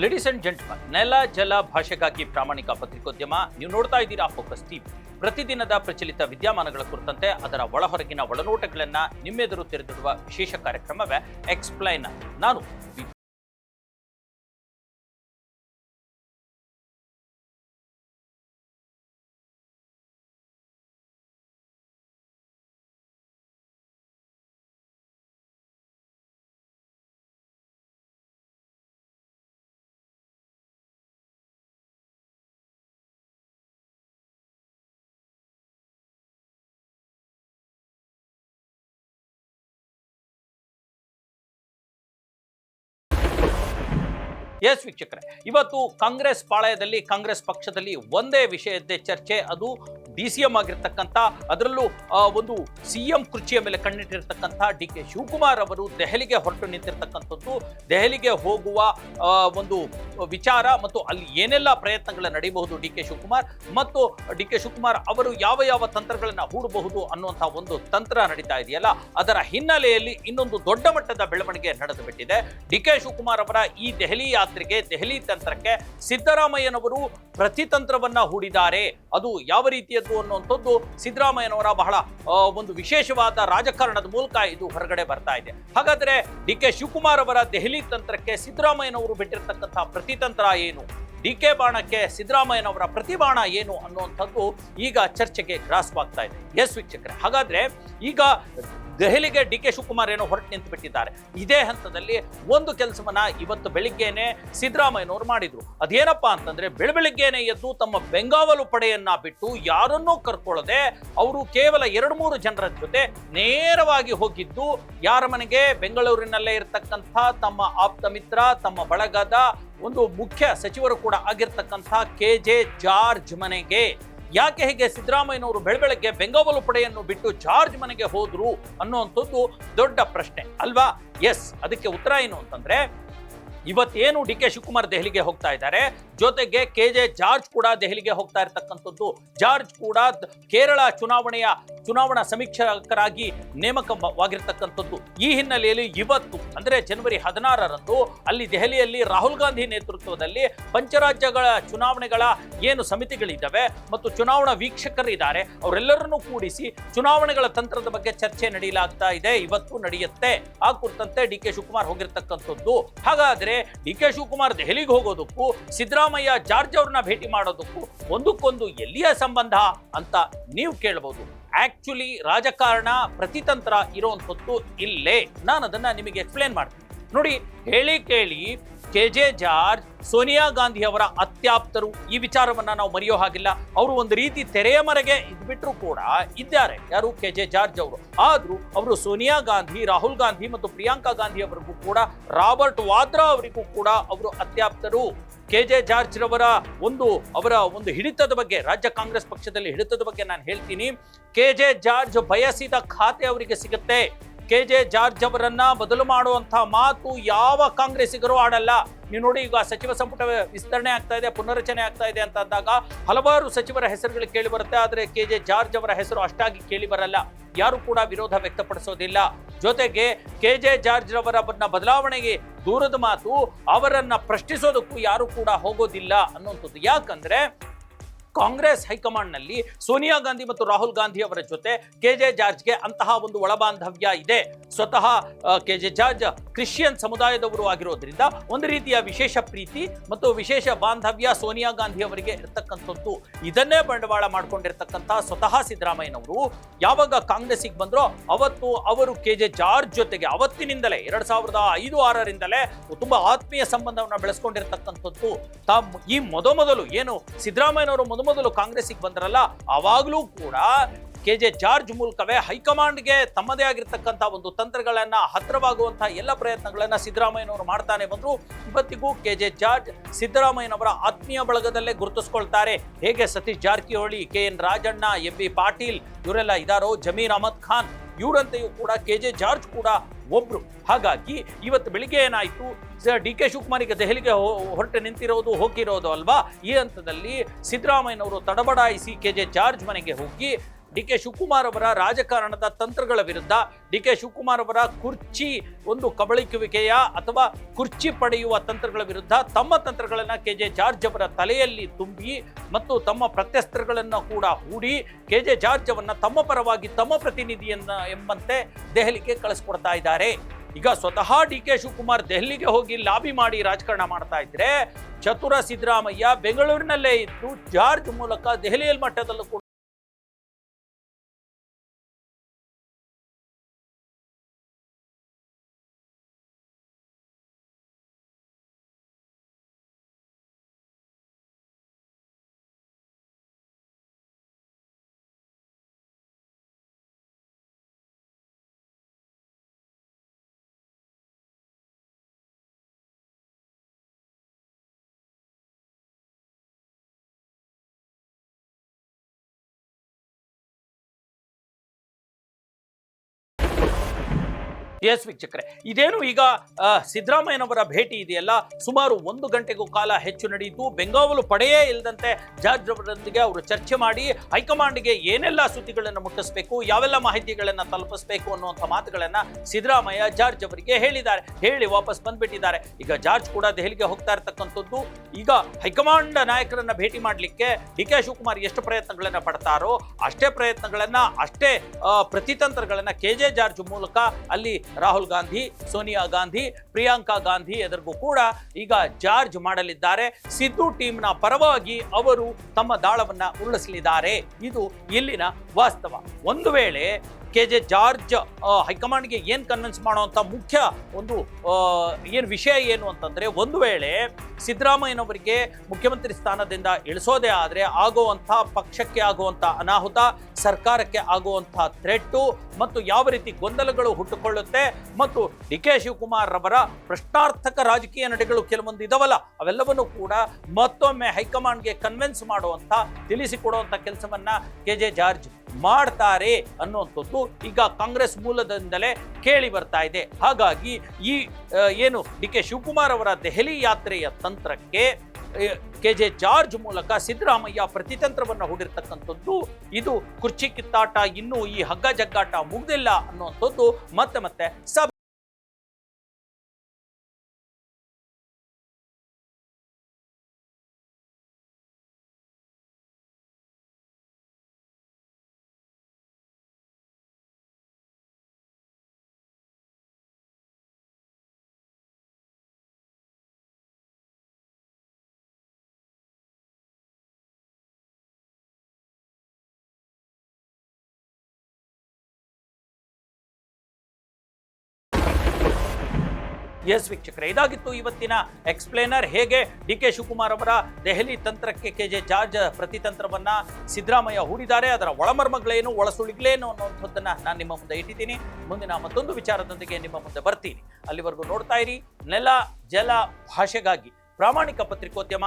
Ladies and gentlemen ನೆಲ, ಜಲ, ಭಾಷೆಗಾಗಿ ಪ್ರಾಮಾಣಿಕ ಪತ್ರಿಕೋದ್ಯಮ, ನೀವು ನೋಡ್ತಾ ಇದ್ದೀರಾ ಫೋಕಸ್ ಟಿವಿ ಪ್ರತಿದಿನದ ಪ್ರಚಲಿತ ವಿದ್ಯಮಾನಗಳ ಕುರಿತಂತೆ ಅದರ ಒಳಹೊರಗಿನ ಒಳನೋಟಗಳನ್ನ ನಿಮ್ಮೆದುರು ತೆರೆದಿಡುವ ವಿಶೇಷ ಕಾರ್ಯಕ್ರಮವೇ ಎಕ್ಸ್ಪ್ಲೈನ್ ನಾನು ಎಸ್ ವೀಕ್ಷಕರೇ ಇವತ್ತು ಕಾಂಗ್ರೆಸ್ ಪಾಳಯದಲ್ಲಿ ಕಾಂಗ್ರೆಸ್ ಪಕ್ಷದಲ್ಲಿ ಒಂದೇ ವಿಷಯದ್ದೇ ಚರ್ಚೆ ಅದು ಡಿ ಸಿ ಎಂ ಆಗಿರ್ತಕ್ಕಂಥ, ಅದರಲ್ಲೂ ಒಂದು ಸಿ ಎಂ ಕುರ್ಚಿಯ ಮೇಲೆ ಕಣ್ಣಿಟ್ಟಿರ್ತಕ್ಕಂಥ ಡಿ ಕೆ ಶಿವಕುಮಾರ್ ಅವರು ದೆಹಲಿಗೆ ಹೊರಟು ನಿಂತಿರ್ತಕ್ಕಂಥದ್ದು. ದೆಹಲಿಗೆ ಹೋಗುವ ಒಂದು ವಿಚಾರ ಮತ್ತು ಅಲ್ಲಿ ಏನೆಲ್ಲ ಪ್ರಯತ್ನಗಳು ನಡೆಯಬಹುದು ಡಿ ಕೆ ಶಿವಕುಮಾರ್ ಮತ್ತು ಡಿ ಕೆ ಶಿವಕುಮಾರ್ ಅವರು ಯಾವ ಯಾವ ತಂತ್ರಗಳನ್ನು ಹೂಡಬಹುದು ಅನ್ನುವಂಥ ಒಂದು ತಂತ್ರ ನಡೀತಾ ಇದೆಯಲ್ಲ, ಅದರ ಹಿನ್ನೆಲೆಯಲ್ಲಿ ಇನ್ನೊಂದು ದೊಡ್ಡ ಮಟ್ಟದ ಬೆಳವಣಿಗೆ ನಡೆದು ಬಿಟ್ಟಿದೆ ಡಿ ಕೆ ಶಿವಕುಮಾರ್ ಅವರ ಈ ದೆಹಲಿ ಯಾತ್ರೆಗೆ, ದೆಹಲಿ ತಂತ್ರಕ್ಕೆ ಸಿದ್ದರಾಮಯ್ಯನವರು ಪ್ರತಿತಂತ್ರವನ್ನ ಹೂಡಿದ್ದಾರೆ. ಅದು ಯಾವ ರೀತಿಯದ್ದು ಅನ್ನುವಂಥದ್ದು ಸಿದ್ದರಾಮಯ್ಯನವರ ಬಹಳ ಒಂದು ವಿಶೇಷವಾದ ರಾಜಕಾರಣದ ಮೂಲಕ ಇದು ಹೊರಗಡೆ ಬರ್ತಾ ಇದೆ. ಹಾಗಾದ್ರೆ ಡಿ ಕೆ ಶಿವಕುಮಾರ್ ಅವರ ದೆಹಲಿ ತಂತ್ರಕ್ಕೆ ಸಿದ್ದರಾಮಯ್ಯನವರು ಬಿಟ್ಟಿರ್ತಕ್ಕಂಥ ಪ್ರತಿತಂತ್ರ ಏನು? ಡಿ ಕೆ ಬಾಣಕ್ಕೆ ಸಿದ್ದರಾಮಯ್ಯನವರ ಪ್ರತಿಬಾಣ ಏನು ಅನ್ನುವಂಥದ್ದು ಈಗ ಚರ್ಚೆಗೆ ಗ್ರಾಸವಾಗ್ತಾ ಇದೆ. ಎಸ್ ವೀಕ್ಷಕರೇ, ಹಾಗಾದ್ರೆ ಈಗ ದೆಹಲಿಗೆ ಡಿ ಕೆ ಶಿವಕುಮಾರ್ ಏನೋ ಹೊರಟು ನಿಂತು ಬಿಟ್ಟಿದ್ದಾರೆ. ಇದೇ ಹಂತದಲ್ಲಿ ಒಂದು ಕೆಲಸವನ್ನ ಇವತ್ತು ಬೆಳಿಗ್ಗೆನೆ ಸಿದ್ದರಾಮಯ್ಯನವರು ಮಾಡಿದ್ರು. ಅದೇನಪ್ಪ ಅಂತಂದ್ರೆ ಬೆಳಬೆಳಿಗ್ಗೆನೆ ಎದ್ದು ತಮ್ಮ ಬೆಂಗಾವಲು ಪಡೆಯನ್ನ ಬಿಟ್ಟು ಯಾರನ್ನೂ ಕರ್ಕೊಳ್ಳದೆ ಅವರು ಕೇವಲ ಎರಡು ಮೂರು ಜನರ ಜೊತೆ ನೇರವಾಗಿ ಹೋಗಿದ್ದು ಯಾರ ಮನೆಗೆ? ಬೆಂಗಳೂರಿನಲ್ಲೇ ಇರತಕ್ಕಂಥ ತಮ್ಮ ಆಪ್ತ ಮಿತ್ರ, ತಮ್ಮ ಬಳಗದ ಒಂದು ಮುಖ್ಯ ಸಚಿವರು ಕೂಡ ಆಗಿರ್ತಕ್ಕಂಥ ಕೆ ಜೆ ಜಾರ್ಜ್ ಮನೆಗೆ. ಯಾಕೆ ಹೀಗೆ ಸಿದ್ದರಾಮಯ್ಯನವರು ಬೆಳಬೆಳಗ್ಗೆ ಬೆಂಗಾವಲು ಪಡೆಯನ್ನು ಬಿಟ್ಟು ಜಾರ್ಜ್ ಮನೆಗೆ ಹೋದ್ರು ಅನ್ನುವಂಥದ್ದು ದೊಡ್ಡ ಪ್ರಶ್ನೆ, ಅಲ್ವಾ? ಎಸ್ ಅದಕ್ಕೆ ಉತ್ತರ ಏನು ಅಂತಂದ್ರೆ, ಇವತ್ತೇನು ಡಿ ಕೆ ಶಿವಕುಮಾರ್ ದೆಹಲಿಗೆ ಹೋಗ್ತಾ ಇದ್ದಾರೆ? ಜೊತೆಗೆ ಕೆ ಜೆ ಜಾರ್ಜ್ ಕೂಡ ದೆಹಲಿಗೆ ಹೋಗ್ತಾ ಇರತಕ್ಕಂಥದ್ದು. ಜಾರ್ಜ್ ಕೂಡ ಕೇರಳ ಚುನಾವಣೆಯ ಚುನಾವಣಾ ಸಮೀಕ್ಷಕರಾಗಿ ನೇಮಕವಾಗಿರ್ತಕ್ಕಂಥದ್ದು. ಈ ಹಿನ್ನೆಲೆಯಲ್ಲಿ ಇವತ್ತು, ಅಂದ್ರೆ ಜನವರಿ ಹದಿನಾರರಂದು, ಅಲ್ಲಿ ದೆಹಲಿಯಲ್ಲಿ ರಾಹುಲ್ ಗಾಂಧಿ ನೇತೃತ್ವದಲ್ಲಿ ಪಂಚರಾಜ್ಯಗಳ ಚುನಾವಣೆಗಳ ಏನು ಸಮಿತಿಗಳಿದ್ದಾವೆ ಮತ್ತು ಚುನಾವಣಾ ವೀಕ್ಷಕರಿದ್ದಾರೆ, ಅವರೆಲ್ಲರನ್ನೂ ಕೂಡಿಸಿ ಚುನಾವಣೆಗಳ ತಂತ್ರದ ಬಗ್ಗೆ ಚರ್ಚೆ ನಡೆಯಲಾಗ್ತಾ ಇದೆ. ಇವತ್ತು ನಡೆಯುತ್ತೆ. ಆ ಕುರಿತಂತೆ ಡಿ ಕೆ ಶಿವಕುಮಾರ್ ಹೋಗಿರ್ತಕ್ಕಂಥದ್ದು. ಹಾಗಾದ್ರೆ ಡಿ ಕೆ ಶಿವಕುಮಾರ್ ದೆಹಲಿಗೆ ಹೋಗೋದಕ್ಕೂ ಸಿದ್ದರಾಮಯ್ಯ ಜಾರ್ಜ್ ಅವ್ರನ್ನ ಭೇಟಿ ಮಾಡೋದಕ್ಕೂ ಒಂದಕ್ಕೊಂದು ಎಲ್ಲಿಯ ಸಂಬಂಧ ಅಂತ ನೀವು ಕೇಳಬಹುದು ಆಕ್ಚುಲಿ ರಾಜಕಾರಣ ಪ್ರತಿತಂತ್ರ ಹೊತ್ತು ಇಲ್ಲೇ. ನಾನು ಅದನ್ನ ನಿಮಗೆ ಎಕ್ಸ್ಪ್ಲೇನ್ ಮಾಡ್ತೀನಿ. ನೋಡಿ, ಹೇಳಿ ಕೇಳಿ K. J. George, Sonia Gandhi ಅವರ ಅತ್ಯಾಪ್ತರು ಈ ವಿಚಾರವನ್ನ ನಾವು ಮರೆಯೋ ಹಾಗಿಲ್ಲ. ಅವರು ಒಂದು ರೀತಿ ತೆರೆಯ ಮರೆಗೆ ಇದ್ಬಿಟ್ರು ಕೂಡ ಇದ್ದಾರೆ. ಯಾರು? ಕೆ. ಜೆ. ಜಾರ್ಜ್ ಅವರು. ಆದ್ರೂ ಅವರು ಸೋನಿಯಾ ಗಾಂಧಿ, ರಾಹುಲ್ ಗಾಂಧಿ ಮತ್ತು ಪ್ರಿಯಾಂಕಾ ಗಾಂಧಿ ಅವರಿಗೂ ಕೂಡ, ರಾಬರ್ಟ್ ವಾದ್ರಾ ಅವರಿಗೂ ಕೂಡ ಅವರು ಅತ್ಯಾಪ್ತರು. ಕೆ ಜೆ ಜಾರ್ಜ್ ರವರ ಒಂದು, ಅವರ ಒಂದು ಹಿಡಿತದ ಬಗ್ಗೆ, ರಾಜ್ಯ ಕಾಂಗ್ರೆಸ್ ಪಕ್ಷದಲ್ಲಿ ಹಿಡಿತದ ಬಗ್ಗೆ ನಾನು ಹೇಳ್ತೀನಿ. ಕೆ ಜೆ ಜಾರ್ಜ್ ಬಯಸಿದ ಖಾತೆ ಅವರಿಗೆ ಸಿಗುತ್ತೆ. ಕೆ ಜೆ ಜಾರ್ಜ್ ಅವರನ್ನ ಬದಲು ಮಾಡುವಂತಹ ಮಾತು ಯಾವ ಕಾಂಗ್ರೆಸ್ಸಿಗರು ಆಡಲ್ಲ. ನೀವು ನೋಡಿ, ಈಗ ಸಚಿವ ಸಂಪುಟ ವಿಸ್ತರಣೆ ಆಗ್ತಾ ಇದೆ, ಪುನರ್ರಚನೆ ಆಗ್ತಾ ಇದೆ ಅಂತ ಅಂದಾಗ ಹಲವಾರು ಸಚಿವರ ಹೆಸರುಗಳು ಕೇಳಿ ಬರುತ್ತೆ. ಆದರೆ ಕೆ ಜೆ ಜಾರ್ಜ್ ಅವರ ಹೆಸರು ಅಷ್ಟಾಗಿ ಕೇಳಿ ಬರಲ್ಲ. ಯಾರು ಕೂಡ ವಿರೋಧ ವ್ಯಕ್ತಪಡಿಸೋದಿಲ್ಲ. ಜೊತೆಗೆ ಕೆ ಜೆ ಜಾರ್ಜ್ ಅವರನ್ನ ಬದಲಾವಣೆಗೆ ದೂರದ ಮಾತು ಅವರನ್ನ ಪ್ರಶ್ನಿಸೋದಕ್ಕೂ ಯಾರು ಕೂಡ ಹೋಗೋದಿಲ್ಲ ಅನ್ನುವಂಥದ್ದು. ಯಾಕಂದ್ರೆ ಕಾಂಗ್ರೆಸ್ ಹೈಕಮಾಂಡ್ನಲ್ಲಿ ಸೋನಿಯಾ ಗಾಂಧಿ ಮತ್ತು ರಾಹುಲ್ ಗಾಂಧಿ ಅವರ ಜೊತೆ ಕೆ ಜೆ ಜಾರ್ಜ್ಗೆ ಅಂತಹ ಒಂದು ಒಳಬಾಂಧವ್ಯ ಇದೆ. ಸ್ವತಃ ಕೆ ಜೆ ಜಾರ್ಜ್ ಕ್ರಿಶ್ಚಿಯನ್ ಸಮುದಾಯದವರು ಆಗಿರೋದ್ರಿಂದ ಒಂದು ರೀತಿಯ ವಿಶೇಷ ಪ್ರೀತಿ ಮತ್ತು ವಿಶೇಷ ಬಾಂಧವ್ಯ ಸೋನಿಯಾ ಗಾಂಧಿ ಅವರಿಗೆ ಇರತಕ್ಕಂಥದ್ದು. ಇದನ್ನೇ ಬಂಡವಾಳ ಮಾಡಿಕೊಂಡಿರ್ತಕ್ಕಂತಹ ಸ್ವತಃ ಸಿದ್ದರಾಮಯ್ಯನವರು ಯಾವಾಗ ಕಾಂಗ್ರೆಸ್ಸಿಗೆ ಬಂದ್ರೋ ಅವತ್ತು ಅವರು ಕೆ ಜೆ ಜಾರ್ಜ್ ಜೊತೆಗೆ ಅವತ್ತಿನಿಂದಲೇ, ಎರಡ್ ಸಾವಿರದ ಐದು ಆರರಿಂದಲೇ ತುಂಬಾ ಆತ್ಮೀಯ ಸಂಬಂಧವನ್ನ ಬೆಳೆಸ್ಕೊಂಡಿರ್ತಕ್ಕಂಥದ್ದು. ಈ ಮೊದಮೊದಲು ಏನು ಸಿದ್ದರಾಮಯ್ಯನವರು ಮೊದಮೊದಲು ಕಾಂಗ್ರೆಸ್ಸಿಗೆ ಬಂದ್ರಲ್ಲ ಅವಾಗಲೂ ಕೂಡ ಕೆ ಜೆ ಜಾರ್ಜ್ ಮೂಲಕವೇ ಹೈಕಮಾಂಡ್ಗೆ ತಮ್ಮದೇ ಆಗಿರ್ತಕ್ಕಂಥ ಒಂದು ತಂತ್ರಗಳನ್ನ ಹತ್ತಿರವಾಗುವಂತಹ ಎಲ್ಲ ಪ್ರಯತ್ನಗಳನ್ನ ಸಿದ್ದರಾಮಯ್ಯನವರು ಮಾಡ್ತಾನೆ ಬಂದ್ರು. ಇವತ್ತಿಗೂ ಕೆ ಜೆ ಜಾರ್ಜ್ ಸಿದ್ದರಾಮಯ್ಯನವರ ಆತ್ಮೀಯ ಬಳಗದಲ್ಲೇ ಗುರುತಿಸ್ಕೊಳ್ತಾರೆ. ಹೇಗೆ Satish Jarkiholi, K N Rajanna, M B Patil ಇವರೆಲ್ಲ ಇದಾರೋ? ಜಮೀರ್ ಅಹಮದ್ ಖಾನ್ ಇವರಂತೆಯೂ ಕೂಡ ಕೆ ಜೆ ಜಾರ್ಜ್ ಕೂಡ ಒಬ್ರು. ಹಾಗಾಗಿ ಇವತ್ತು ಬೆಳಿಗ್ಗೆ ಏನಾಯ್ತು? ಡಿ ಕೆ ಶಿವಕುಮಾರ್ ಈಗ ದೆಹಲಿಗೆ ಹೊರಟು ನಿಂತಿರೋದು, ಹೋಗಿರೋದು ಅಲ್ವಾ? ಈ ಹಂತದಲ್ಲಿ ಸಿದ್ದರಾಮಯ್ಯನವರು ತಡಬಡಾಯಿಸಿ ಕೆ ಜೆ ಜಾರ್ಜ್ ಮನೆಗೆ ಹೋಗಿ ಡಿ ಕೆ ಶಿವಕುಮಾರ್ ಅವರ ರಾಜಕಾರಣದ ತಂತ್ರಗಳ ವಿರುದ್ಧ ಡಿ ಕೆ ಶಿವಕುಮಾರ್ ಅವರ ಕುರ್ಚಿ ಒಂದು ಕಬಳಿಕುವಿಕೆಯ ಅಥವಾ ಕುರ್ಚಿ ಪಡೆಯುವ ತಂತ್ರಗಳ ವಿರುದ್ಧ ತಮ್ಮ ತಂತ್ರಗಳನ್ನು ಕೆ ಜೆ ಜಾರ್ಜ್ ಅವರ ತಲೆಯಲ್ಲಿ ತುಂಬಿ ಮತ್ತು ತಮ್ಮ ಪ್ರತ್ಯಸ್ತ್ರಗಳನ್ನು ಕೂಡ ಹೂಡಿ ಕೆ ಜೆ ಜಾರ್ಜ್ ಅವನ್ನ ತಮ್ಮ ಪರವಾಗಿ ತಮ್ಮ ಪ್ರತಿನಿಧಿಯನ್ನ ಎಂಬಂತೆ ದೆಹಲಿಗೆ ಕಳಿಸ್ಕೊಡ್ತಾ ಇದ್ದಾರೆ. ಈಗ ಸ್ವತಃ ಡಿ ಕೆ ಶಿವಕುಮಾರ್ ದೆಹಲಿಗೆ ಹೋಗಿ ಲಾಬಿ ಮಾಡಿ ರಾಜಕಾರಣ ಮಾಡ್ತಾ ಇದ್ರೆ ಚತುರ ಸಿದ್ದರಾಮಯ್ಯ ಬೆಂಗಳೂರಿನಲ್ಲೇ ಇದ್ದು ಜಾರ್ಜ್ ಮೂಲಕ ದೆಹಲಿಯಲ್ಲಿ ಮಟ್ಟದಲ್ಲೂ ಕೂಡ ಎಸ್ ವೀಕ್ಷಕರೇ. ಇದೇನು ಈಗ ಸಿದ್ದರಾಮಯ್ಯನವರ ಭೇಟಿ ಇದೆಯಲ್ಲ? ಸುಮಾರು ಒಂದು ಗಂಟೆಗೂ ಕಾಲ ಹೆಚ್ಚು ನಡೆಯಿತು ಬೆಂಗಾವಲು ಪಡೆಯೇ ಇಲ್ಲದಂತೆ ಜಾರ್ಜ್ ಅವರೊಂದಿಗೆ ಅವರು ಚರ್ಚೆ ಮಾಡಿ, ಹೈಕಮಾಂಡ್ಗೆ ಏನೆಲ್ಲ ಸುದ್ದಿಗಳನ್ನು ಮುಟ್ಟಿಸಬೇಕು, ಯಾವೆಲ್ಲ ಮಾಹಿತಿಗಳನ್ನು ತಲುಪಿಸಬೇಕು ಅನ್ನುವಂಥ ಮಾತುಗಳನ್ನು ಸಿದ್ದರಾಮಯ್ಯ ಜಾರ್ಜ್ ಅವರಿಗೆ ಹೇಳಿದ್ದಾರೆ. ಹೇಳಿ ವಾಪಸ್ ಬಂದ್ಬಿಟ್ಟಿದ್ದಾರೆ. ಈಗ ಜಾರ್ಜ್ ಕೂಡ ದೆಹಲಿಗೆ ಹೋಗ್ತಾ ಇರತಕ್ಕಂಥದ್ದು. ಈಗ ಹೈಕಮಾಂಡ್ ನಾಯಕರನ್ನ ಭೇಟಿ ಮಾಡಲಿಕ್ಕೆ ಡಿ ಕೆ ಶಿವಕುಮಾರ್ ಎಷ್ಟು ಪ್ರಯತ್ನಗಳನ್ನು ಪಡ್ತಾರೋ, ಅಷ್ಟೇ ಪ್ರಯತ್ನಗಳನ್ನು, ಅಷ್ಟೇ ಪ್ರತಿತಂತ್ರಗಳನ್ನ ಕೆ ಜೆ ಜಾರ್ಜ್ ಮೂಲಕ ಅಲ್ಲಿ ರಾಹುಲ್ ಗಾಂಧಿ, ಸೋನಿಯಾ ಗಾಂಧಿ, ಪ್ರಿಯಾಂಕಾ ಗಾಂಧಿ ಎದುರಿಗೂ ಕೂಡ ಈಗ ಜಾರ್ಜ್ ಮಾಡಲಿದ್ದಾರೆ. ಸಿದ್ದು ಟೀಮ್ನ ಪರವಾಗಿ ಅವರು ತಮ್ಮ ದಾಳವನ್ನು ಉರುಳಿಸಲಿದ್ದಾರೆ. ಇದು ಇಲ್ಲಿನ ವಾಸ್ತವ. ಒಂದು ವೇಳೆ ಕೆ ಜೆ ಜಾರ್ಜ್ ಹೈಕಮಾಂಡ್ಗೆ ಏನ್ ಕನ್ವಿನ್ಸ್ ಮಾಡೋವಂಥ ಮುಖ್ಯ ಒಂದು ಏನು ಏನ್ ವಿಷಯ ಏನು ಅಂತಂದ್ರೆ, ಒಂದು ವೇಳೆ ಸಿದ್ದರಾಮಯ್ಯನವರಿಗೆ ಮುಖ್ಯಮಂತ್ರಿ ಸ್ಥಾನದಿಂದ ಇಳಿಸೋದೇ ಆದ್ರೆ ಆಗುವಂಥ, ಪಕ್ಷಕ್ಕೆ ಆಗುವಂಥ ಅನಾಹುತ, ಸರ್ಕಾರಕ್ಕೆ ಆಗುವಂಥ ಥ್ರೆಟ್ಟು ಮತ್ತು ಯಾವ ರೀತಿ ಗೊಂದಲಗಳು ಹುಟ್ಟುಕೊಳ್ಳುತ್ತೆ ಮತ್ತು ಡಿ ಕೆ ಶಿವಕುಮಾರ್ ರವರ ಪ್ರಶ್ನಾರ್ಥಕ ರಾಜಕೀಯ ನಡೆಗಳು ಕೆಲವೊಂದು ಇದಾವಲ್ಲ, ಅವೆಲ್ಲವನ್ನು ಕೂಡ ಮತ್ತೊಮ್ಮೆ ಹೈಕಮಾಂಡ್ಗೆ ಕನ್ವಿನ್ಸ್ ಮಾಡುವಂಥ, ತಿಳಿಸಿಕೊಡುವಂಥ ಕೆಲಸವನ್ನ ಕೆ ಜೆ ಜಾರ್ಜ್ ಮಾಡ್ತಾರೆ ಅನ್ನುವಂಥದ್ದು ಈಗ ಕಾಂಗ್ರೆಸ್ ಮೂಲದಿಂದಲೇ ಕೇಳಿ ಬರ್ತಾ ಇದೆ. ಹಾಗಾಗಿ ಈ ಏನು ಡಿ ಕೆ ಶಿವಕುಮಾರ್ ಅವರ ದೆಹಲಿ ಯಾತ್ರೆಯ ತಂತ್ರಕ್ಕೆ ಕೆ ಜೆ ಜಾರ್ಜ್ ಮೂಲಕ ಸಿದ್ದರಾಮಯ್ಯ ಪ್ರತಿತಂತ್ರವನ್ನು ಹೂಡಿರ್ತಕ್ಕಂಥದ್ದು, ಇದು ಕುರ್ಚಿ ಕಿತ್ತಾಟ, ಇನ್ನೂ ಈ ಹಗ್ಗ ಜಗ್ಗಾಟ ಮುಗ್ದಿಲ್ಲ ಅನ್ನುವಂಥದ್ದು ಮತ್ತೆ ಮತ್ತೆ ಸಬ್ ಎಸ್ ವೀಕ್ಷಕರೇ, ಇದಾಗಿತ್ತು ಇವತ್ತಿನ ಎಕ್ಸ್ಪ್ಲೇನರ್. ಹೇಗೆ ಡಿ ಕೆ ಶಿವಕುಮಾರ್ ಅವರ ದೆಹಲಿ ತಂತ್ರಕ್ಕೆ ಕೆ ಜೆ ಜಾರ್ಜ್ ಪ್ರತಿತಂತ್ರವನ್ನ ಸಿದ್ದರಾಮಯ್ಯ ಹೂಡಿದ್ದಾರೆ, ಅದರ ಒಳಮರ್ಮಗಳೇನು, ಒಳಸುಳಿಗಳೇನು ಅನ್ನುವಂಥದ್ದನ್ನ ನಾನು ನಿಮ್ಮ ಮುಂದೆ ಇಟ್ಟಿದ್ದೀನಿ. ಮುಂದಿನ ಮತ್ತೊಂದು ವಿಚಾರದೊಂದಿಗೆ ನಿಮ್ಮ ಮುಂದೆ ಬರ್ತೀನಿ. ಅಲ್ಲಿವರೆಗೂ ನೋಡ್ತಾ ಇರಿ, ನೆಲ, ಜಲ, ಭಾಷೆಗಾಗಿ ಪ್ರಾಮಾಣಿಕ ಪತ್ರಿಕೋದ್ಯಮ.